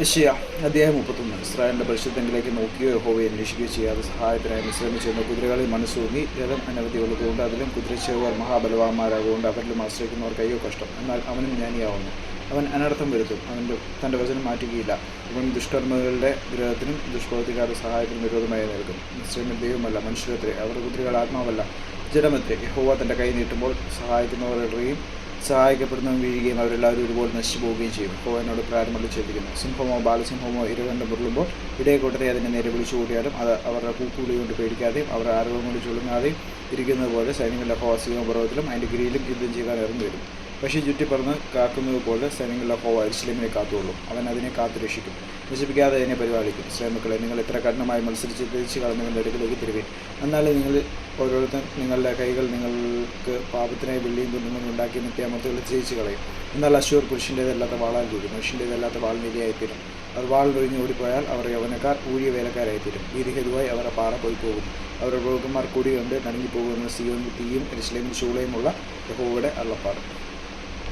യശയ അദ്ദേഹം മുപ്പത്തൊന്ന്. ഇസ്രായേലിന്റെ പരിശുദ്ധങ്ങളിലേക്ക് നോക്കിയോ യഹോവയെ അന്വേഷിക്കുകയോ ചെയ്യാതെ സഹായത്തിനായി വിശ്രമിച്ചിരുന്ന കുതിരകളിൽ മനസ്സൂന്നി രഥം അനവധി ഉള്ളതുകൊണ്ട് അതിലും കുതിരച്ചേവർ മഹാബലവാന്മാരാകുകൊണ്ട് അവരിലും ആശ്രയിക്കുന്നവർക്ക് അയ്യോ കഷ്ടം. എന്നാൽ അവനും ജ്ഞാനിയാവുന്നു. അവൻ അനർത്ഥം വരുത്തും. അവന്റെ തന്റെ വചനം മാറ്റുകയില്ല. അവൻ ദുഷ്കർമ്മകളുടെ ഗ്രഹത്തിനും ദുഷ്പ്രവൃത്തിക്കാരുടെ സഹായത്തിനും വിരോധമായി നിൽക്കും. നിശ്ചയമിൽ ദൈവമല്ല മനുഷ്യരത്രേ. അവരുടെ കുതിരകൾ ആത്മാവല്ല. ജഡമത്രേ യഹോവ തന്റെ കൈ നീട്ടുമ്പോൾ സഹായിക്കുന്നവരുടെയും സഹായിക്കപ്പെടുന്നവൻ വീഴുകയും അവരെല്ലാവരും ഒരുപോലെ നശിച്ചു പോവുകയും ചെയ്യും ഹോവനോട് പ്രാരംഭത്തിൽ ചെയ്തിരിക്കുന്നു സിംഹമോ ബാലസിംഹമോ ഇരുകണ്ട് മുരളുമ്പോൾ ഇടയക്കൂട്ടരെ അതിനെ നേരെ വിളിച്ചു കൂട്ടിയാലും അത് അവരുടെ കൂക്കുകൂടി കൊണ്ട് പേടിക്കാതെയും അവരുടെ ആരോഗ്യം കൊണ്ട് ചുളുങ്ങാതെയും ഇരിക്കുന്നത് പോലെ സൈന്യങ്ങളുടെ ഹോവാസികമ പർവതത്തിലും അതിന്റെ ഗിരിയിലും യുദ്ധം ചെയ്യാൻ ഇറങ്ങി വരും. പക്ഷേ ചുറ്റിപ്പറന്ന് കാക്കുന്നത് പോലെ സൈന്യങ്ങളുടെ ഹോവ അരിശിലേമിനെ കാത്തുകൊള്ളും. അവൻ അതിനെ കാത്തു രക്ഷിക്കും. നശിപ്പിക്കാതെ അതിനെ പരിപാലിക്കും. ശ്രമക്കളെ നിങ്ങൾ എത്ര കഠിനമായി മത്സരിച്ച് തിരിച്ചു കളഞ്ഞവന്റെ അടുക്കിലേക്ക് തിരുവേ എന്നാലേ നിങ്ങൾ ഓരോരുത്തർ നിങ്ങളുടെ കൈകൾ നിങ്ങൾക്ക് പാപത്തിനായി വെള്ളിയും തുന്നും ഉണ്ടാക്കി നിത്യാമത്തുകൾ ജയിച്ചു കളയും. എന്നാൽ അശ്വർ പുരുഷന്റേതല്ലാത്ത വാളാൽ തീരും മനുഷ്യന്റേതല്ലാത്ത വാൾ നിരയായിത്തീരും അവർ വാൾ ഒഴിഞ്ഞ് ഓടിപ്പോയാൽ അവർ യവനക്കാർ ഊഴിയ വേലക്കാരായിത്തീരും. വീതി ഹെതുവായി അവരുടെ പാറ പോയി പോകും. അവരുടെ പ്രഭുക്കന്മാർ കൂടി കണ്ട് നടുങ്ങിപ്പോകുമെന്ന് സിയോൻ തീയും എരിശിലേമിൽ ചൂളയുമുള്ള യഹോവയുടെ അള്ളപ്പാട്